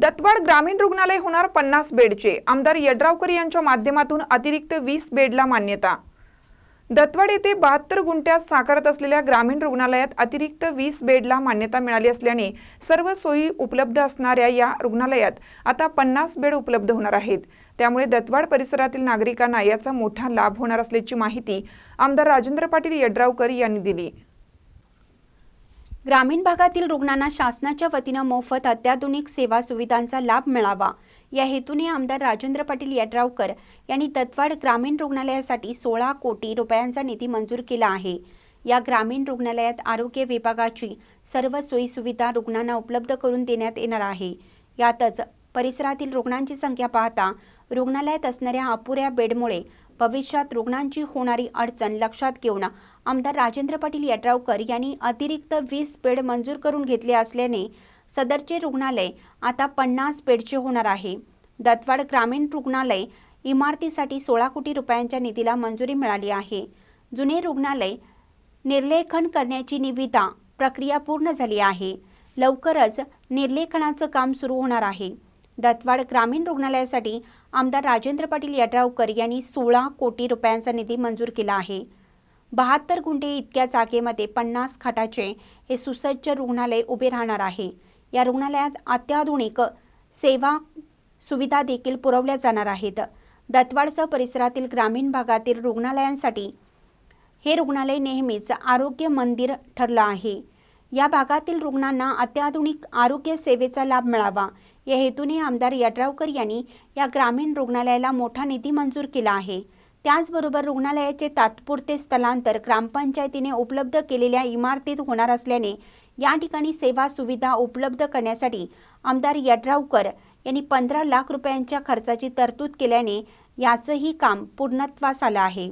दत्तवाड ग्रामीण रुग्णालय होणार पन्नास बेडचे. आमदार यड्रावकर यांच्या माध्यमातून अतिरिक्त वीस बेडला मान्यता. दत्तवाड येथे बहात्तर गुंठ्यात साकारत असलेल्या ग्रामीण रुग्णालयात अतिरिक्त वीस बेडला मान्यता मिळाली असल्याने सर्व सोयी उपलब्ध असणाऱ्या या रुग्णालयात आता पन्नास बेड उपलब्ध होणार आहेत. त्यामुळे दत्तवाड परिसरातील नागरिकांना याचा मोठा लाभ होणार असल्याची माहिती आमदार राजेंद्र पाटील यड्रावकर यांनी दिली. ग्रामीण भागातील रुग्णांना शासनाच्या वतीनं मोफत अत्याधुनिक सेवा सुविधांचा लाभ मिळावा. या हेतूने आमदार राजेंद्र पाटील यड्रावकर यांनी तत्वाड ग्रामीण रुग्णालयासाठी सोळा कोटी रुपयांचा निधी मंजूर केला आहे. या ग्रामीण रुग्णालयात आरोग्य विभागाची सर्व सोयीसुविधा रुग्णांना उपलब्ध करून देण्यात येणार आहे. यातच परिसरातील रुग्णांची संख्या पाहता रुग्णालयात असणाऱ्या अपुऱ्या बेडमुळे भविष्यात रुग्णांची होणारी अडचण लक्षात घेऊन आमदार राजेंद्र पाटील यड्रावकर यांनी अतिरिक्त वीस बेड मंजूर करून घेतले असल्याने सदरचे रुग्णालय आता पन्नास बेडचे होणार आहे. दत्तवाड ग्रामीण रुग्णालय इमारतीसाठी सोळा कोटी रुपयांच्या निधीला मंजुरी मिळाली आहे. जुने रुग्णालय निर्लेखन करण्याची निविदा प्रक्रिया पूर्ण झाली आहे. लवकरच निर्लेखनाचं काम सुरू होणार आहे. दत्तवाड ग्रामीण रुग्णालयासाठी आमदार राजेंद्र पाटील यड्रावकर यांनी सोळा कोटी रुपयांचा निधी मंजूर केला आहे. बहात्तर गुंठे इतक्या जागेमध्ये पन्नास खाटाचे हे सुसज्ज रुग्णालय उभे राहणार आहे. या रुग्णालयात अत्याधुनिक सेवा सुविधा देखील पुरवल्या जाणार आहेत. दत्तवाडसह परिसरातील ग्रामीण भागातील रुग्णालयांसाठी हे रुग्णालय नेहमीच आरोग्य मंदिर ठरलं आहे. या भागातील रुग्णांना अत्याधुनिक आरोग्य सेवेचा लाभ मिळावा. या हेतूने आमदार यड्रावकर यांनी या ग्रामीण रुग्णालयाला मोठा निधी मंजूर केला आहे. त्याचबरोबर रुग्णालयाचे तात्पुरते स्थलांतर ग्रामपंचायतीने उपलब्ध केलेल्या इमारतीत होणार असल्याने या ठिकाणी सेवा सुविधा उपलब्ध करण्यासाठी आमदार यड्रावकर यांनी पंधरा लाख रुपयांच्या खर्चाची तरतूद केल्याने याचंही काम पूर्णत्वास आलं आहे.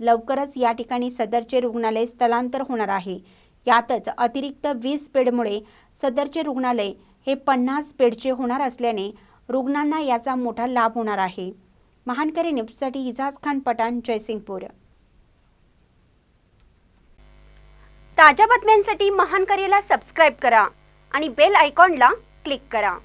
लवकरच या ठिकाणी सदरचे रुग्णालय स्थलांतर होणार आहे. यातच अतिरिक्त वीस बेडमुळे सदरचे रुग्णालय हे पन्नास बेडचे होणार असल्याने रुग्णांना याचा मोठा लाभ होणार आहे. महानकरी न्यूजसाठी इजाज खान पठाण जयसिंगपूर. ताज्या बातम्यांसाठी महानकरीला सबस्क्राईब करा आणि बेल आयकॉनला क्लिक करा.